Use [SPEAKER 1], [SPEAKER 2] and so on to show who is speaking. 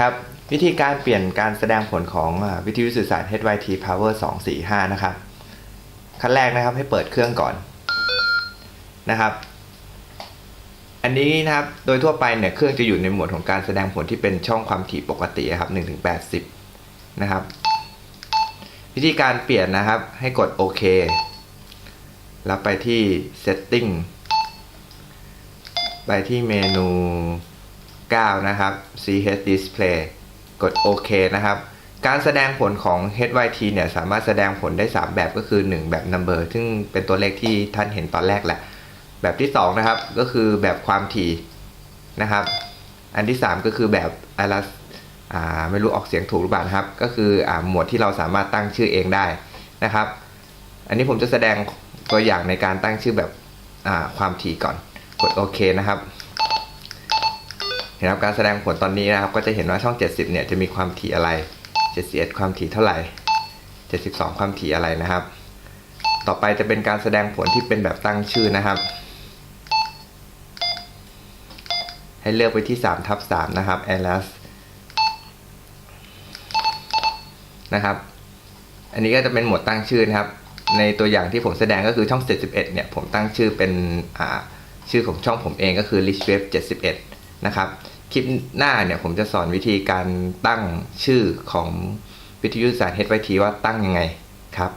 [SPEAKER 1] ครับวิธีการเปลี่ยนการแสดงผลของวิทยุสื่อสาร HYT Power 245 นะครับ ขั้นแรกนะครับให้เปิดเครื่องก่อนนะครับ อันนี้นะครับโดยทั่วไปเนี่ยเครื่องจะอยู่ในหมวดของการแสดงผลที่เป็นช่องความถี่ปกติครับ1ถึง80 นะครับ วิธีการเปลี่ยนนะครับให้กดโอเคแล้วไปที่ setting ไปที่เมนู 9 นะครับ ch display กดโอเคนะครับ การแสดงผลของ HYT เนี่ยสามารถแสดงผลได้ 3 แบบก็คือ 1 แบบ number ซึ่งเป็นตัวเลขที่ท่านเห็นตอนแรกแหละ แบบที่ 2 นะครับ ก็คือแบบความถี่นะครับ อันที่ 3 ก็คือแบบ alas อ่าไม่รู้ออกเสียงถูกหรือเปล่านะครับ ก็คืออ่าหมวดที่เราสามารถตั้งชื่อเองได้นะครับ อันนี้ผมจะแสดงตัวอย่างในการตั้งชื่อแบบอ่าความถี่ก่อน กดโอเคนะครับ เห็นครับการแสดงผลตอนนี้นะครับ ก็จะเห็นว่าช่อง 70 เนี่ยจะมีความถี่อะไร 71 ความถี่เท่าไหร่ 72 ความถี่อะไรนะครับ ต่อไปจะเป็นการแสดงผลที่เป็นแบบตั้งชื่อนะครับ ให้เลือกไปที่3ทับ3นะครับ alias นะครับ อันนี้ก็จะเป็นหมวดตั้งชื่อนะครับ ในตัวอย่างที่ผมแสดงก็คือช่อง 71 เนี่ยผมตั้งชื่อเป็นชื่อของช่องผมเองก็คือ rich wave 71 นะครับ คลิปหน้าเนี่ยผมจะสอนวิธีการตั้งชื่อของวิทยุสาร HYT ว่าตั้งยังไงครับ